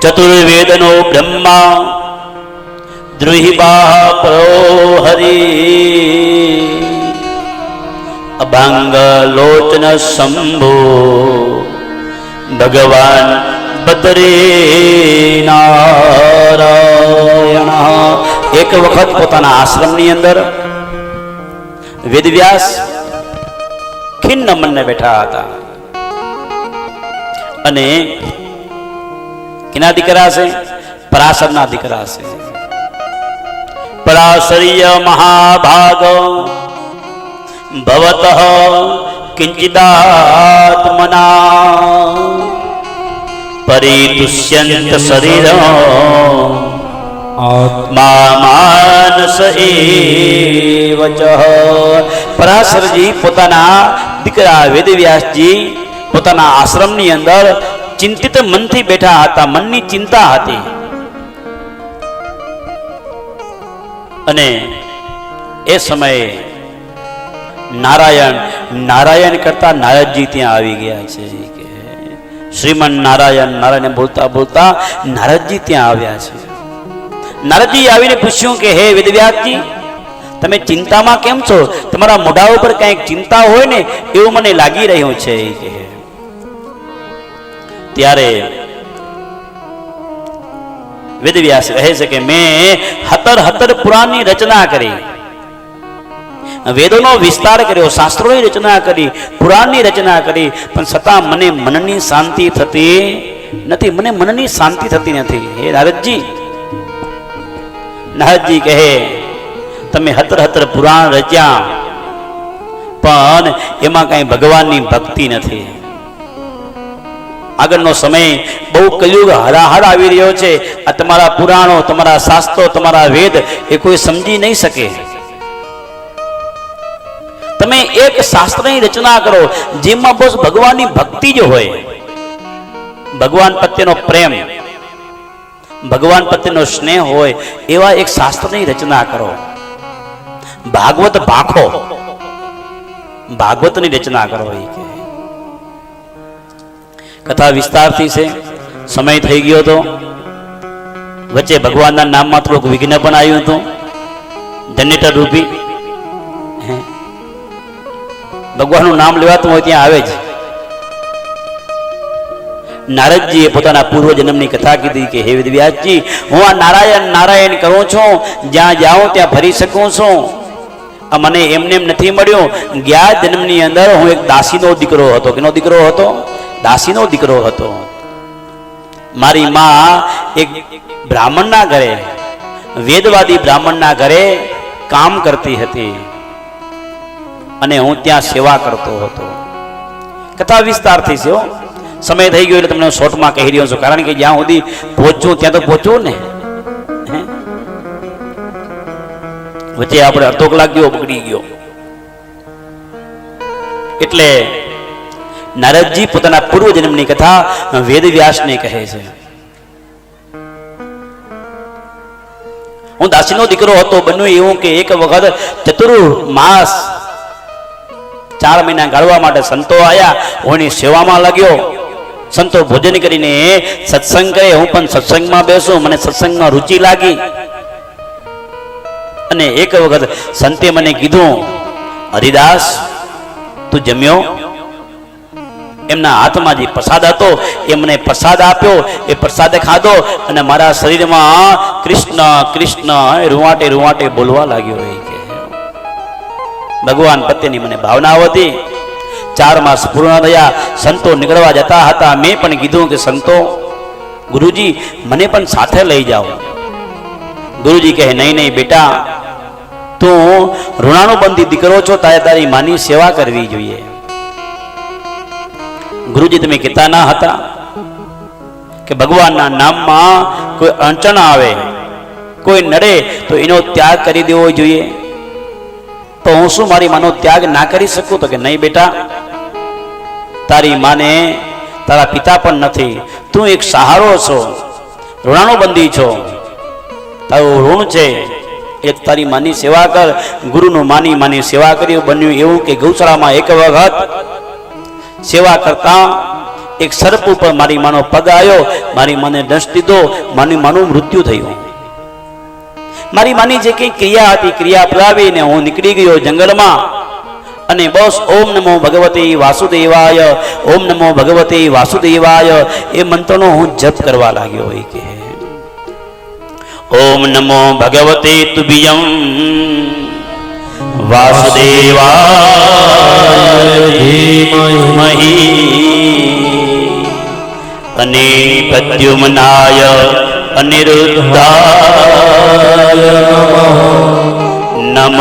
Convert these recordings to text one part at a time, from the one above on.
ચતુર્વેદનો બ્રહ્મા દ્રુહિબા પરો હરિ અભાંગ લોચન શંભો ભગવાન બદરે નારાયણ એક વખત પોતાના આશ્રમની અંદર વેદવ્યાસ ખિન્ન મનને બેઠા હતા અને કેના દીકરા છે? પરાશરના દીકરા છે. પરાશરીય મહાભાગ. ભવત કિંચિદાત્મના. પરિતુષ્યંત શરીર. આત્મા માનસ એવચ પરાશરજી પોતાના દીકરા વેદવ્યાસજી પોતાના આશ્રમની અંદર ચિંતિત મનથી બેઠા હતા, મનની ચિંતા હતી. અને એ સમયે નારાયણ નારાયણ કરતા નારદજી ત્યાં આવી ગયા છે. કે શ્રીમન નારાયણ નારાયણ બોલતા બોલતા નારદજી ત્યાં આવ્યા છે. નારદજી આવીને પૂછ્યું કે, હે વેદવ્યાસજી તમે ચિંતામાં કેમ છો? તમારા મોઢા ઉપર કંઈક ચિંતા હોય ને, એવું મને લાગી રહ્યું છે. કહે ત્યારે વેદવ્યાસ કહે છે કે મેં હતર હતર પુરાણની રચના કરી. વેદોનો વિસ્તાર કર્યો, શાસ્ત્રોની રચના કરી, પુરાણની રચના કરી, પણ છતાં મને મનની શાંતિ થતી નથી. મને મનની શાંતિ થતી નથી. હે નારદજી નારદજી કહે, તમે હતર હતર પુરાણ રચ્યા, પણ એમાં કઈ ભગવાનની ભક્તિ નથી. આગળનો સમય બહુ કલયુગ હરાહર આવી રહ્યો છે. આ તમારા પુરાણો, તમારા શાસ્ત્રો, તમારા વેદ એ કોઈ સમજી નહીં શકે. તમે એક શાસ્ત્રની રચના કરો, જેમાં બસ ભગવાનની ભક્તિ જ હોય. ભગવાન પ્રત્યેનો પ્રેમ, ભગવાન પ્રત્યેનો સ્નેહ હોય, એવા એક શાસ્ત્રની રચના કરો. ભાગવત ભાખો. ભાગવતની રચના કરો એ કે. કથા વિસ્તારથી છે. સમય થઈ ગયો હતો વચ્ચે ભગવાનના નામમાં થોડુંક વિઘ્ન પણ આવ્યું હતું. જનરેટર રૂપી. ભગવાનનું નામ લેવાતું હોય ત્યાં આવે જ. નારદજીએ પોતાના પૂર્વ જન્મની કથા કીધી કે, હે વેદવ્યાસજી હું આ નારાયણ નારાયણ કરું છું. જ્યાં જાઉં ત્યાં ફરી શકું છું. મને એમને એમ નથી મળ્યું. ગયા જન્મની અંદર હું એક દાસીનો દીકરો હતો. કેનો દીકરો હતો? દાસીનો દીકરો હતો. મારી માં એક બ્રાહ્મણના ઘરે, વેદવાદી બ્રાહ્મણના ઘરે કામ કરતી હતી. અને હું ત્યાં સેવા કરતો હતો. કથા વિસ્તારથી છે સમય થઈ ગયો એટલે તમને શોર્ટમાં કહી રહ્યો છું. કારણ કે જ્યાં સુધી પહોંચું, ત્યાં તો પહોંચવું ને? વચ્ચે આપણે અડધો કલાક ગયો બગડી ગયો. એટલે નારદજી પોતાના પૂર્વ જન્મની કથા વેદવ્યાસને કહે છે. હું દાસીનો દીકરો હતો, બન્યું એવું કે એક વખત ચતુર માસ ચાર મહિના ગાળવા માટે સંતો આવ્યા હોની સેવામાં લાગ્યો. સંતો ભોજન કરીને સત્સંગ કરે, હું પણ સત્સંગમાં બેસું, મને સત્સંગમાં રુચિ લાગી. અને એક વખત સંતે મને કીધું, હરિદાસ, તું જમ્યો? એમના હાથમાં જે પ્રસાદ હતો એ મને પ્રસાદ આપ્યો, એ પ્રસાદ ખાધો અને મારા શરીરમાં કૃષ્ણ કૃષ્ણ, રૂવાટે રૂવાટે બોલવા લાગ્યો રહી કે ભગવાન પ્રત્યેની મને ભાવના હતી ચાર માસ પૂર્ણ થયા, સંતો નીકળવા જતા હતા. મેં પણ કીધું કે સંતો, ગુરુજી, મને પણ સાથે લઈ જાઓ. ગુરુજી કહે, નહીં નહીં, બેટા, તું ઋણાનુબંધી દીકરો છો, તારે તારી માની સેવા કરવી જોઈએ. ગુરુજી તમે કહેતા ના હતા કે ભગવાનના નામમાં કોઈ અડચણ આવે, કોઈ નડે, તો એનો ત્યાગ કરી દેવો જોઈએ. તો હું શું મારી માનો ત્યાગ ના કરી શકું? તો કે નહીં બેટા, તારી માને તારા પિતા પણ નથી. તું એક સહારો છો, ઋણાનુબંધી છો. તારું ઋણ છે. એ તારી માની સેવા કર. ગુરુનું માની માની સેવા કરી બન્યું એવું કે ગૌશાળામાં એક વખત સેવા કરતા એક સર્પ ઉપર મારી માનો પગ આવ્યો મારી માને દંશ દીધો મારી માનું મૃત્યુ થયું. મારી માની જે કઈ ક્રિયા હતી, ક્રિયા પલાવીને હું નીકળી ગયો જંગલમાં. અને બસ ઓમ નમો ભગવતે વાસુદેવાય, ઓમ નમો ભગવતે વાસુદેવાય, એ મંત્રનો હું જપ કરવા લાગ્યો હોય કે ઓમ નમો ભગવતે તુભિયમ. વાસુદેવાય અને પ્રદ્યુમનાય અનિરુદ્ધાય નમ.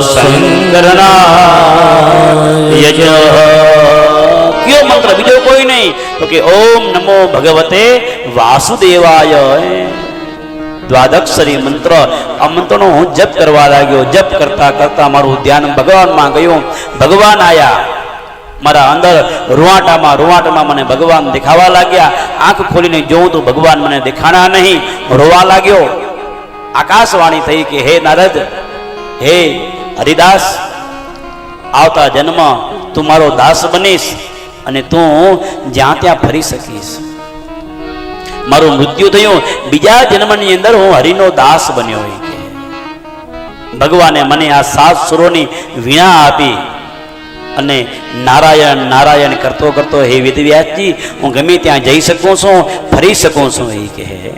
શંકરનાય કયો મંત્ર? બીજો કોઈ નહીં. તો કે ઓમ નમો ભગવતે વાસુદેવાય. દ્વાદક્ષરી મંત્ર. આ મંત્રનો હું જપ કરવા લાગ્યો. જપ કરતા કરતા મારું ધ્યાન ભગવાનમાં ગયું. ભગવાન આયા. મારા અંદર રૂવાટામાં રૂવાટામાં મને ભગવાન દેખાવા લાગ્યા. આંખ ખોલીને જોઉં તો ભગવાન મને દેખાણા નહીં. રોવા લાગ્યો. આકાશવાણી થઈ કે, હે નારદ, હે હરિદાસ, આવતા જન્મ તું મારો દાસ બનીશ અને તું જ્યાં ત્યાં ફરી શકીશ. મારું મૃત્યુ થયું. બીજા જન્મની અંદર હું હરિનો દાસ બન્યો ભગવાને મને આ સાત સુરોની વીણા આપી અને નારાયણ નારાયણ કરતો કરતો હે વેદવ્યાસજી હું ગમે ત્યાં જઈ શકું છું, ફરી શકું છું, એ કહે.